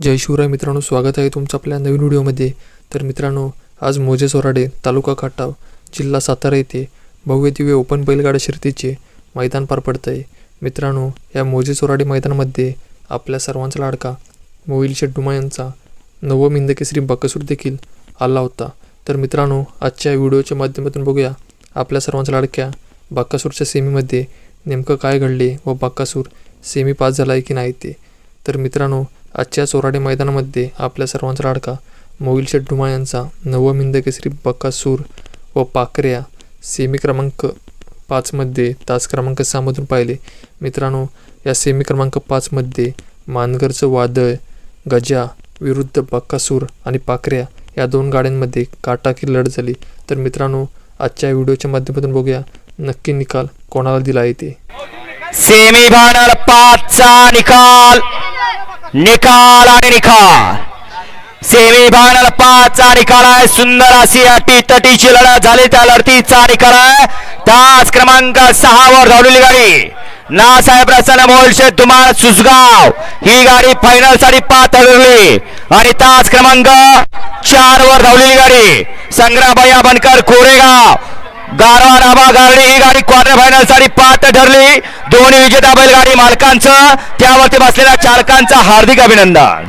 जय शिवराय मित्रांनो स्वागत आहे तुमचं आपल्या नवीन व्हिडिओमध्ये. तर मित्रांनो आज मोजे सोराडे तालुका खाटाव जिल्हा सातारा येथे भव्य दिव्य ओपन बैलगाडा शर्तीचे मैदान पार पडतं आहे मित्रांनो या मोजे सोराडे मैदानामध्ये आपल्या सर्वांचा लाडका मोईल शेड्डुमा यांचा नवम इंदकेसरी बकसूर देखील आला होता. तर मित्रांनो आजच्या व्हिडिओच्या माध्यमातून बघूया आपल्या सर्वांच्या लाडक्या बाकासूरच्या सेमीमध्ये नेमकं काय घडले व बाक्कासूर सेमी पास झाला आहे की नाही ते. तर मित्रांनो आजच्या चोराडे मैदानामध्ये आपल्या सर्वांचा लाडका मोहिल शेठ यांचा नवम हिंद केसरी बक्कासूर व पाकऱ्या सेमी क्रमांक पाचमध्ये तास क्रमांक सहामधून पाहिले. मित्रांनो या सेमी क्रमांक पाचमध्ये मानगरचं वादळ गजा विरुद्ध बक्कासूर आणि पाकऱ्या या दोन गाड्यांमध्ये काटाकी लढत झाली. तर मित्रांनो आजच्या व्हिडिओच्या माध्यमातून बघूया नक्की निकाल कोणाला दिला येते सेमी फायनल पाचचा निकाल. निकाल आणि निकाल सेमी फायनल पाचचा निकाल आहे. सुंदर अशी अटी तटीची लढत झाली. त्या लढतीचा निकाल आहे. तास क्रमांक सहा वर धावलेली गाडी. नासाहेब रसन मोलशे दुमाळ सुसगाव ही गाडी फायनलसाठी पाच ठरली आणि तास क्रमांक चार वर धावलेली गाडी. संग्रामभैया बनकर कोरेगाव. गारवा राबा गारडी ही गाडी क्वार्टर फायनलसाठी पाच ठरली. दोन्ही विजेता बैलगाडी मालकांचं त्यावरती बसलेल्या चालकांचं हार्दिक अभिनंदन.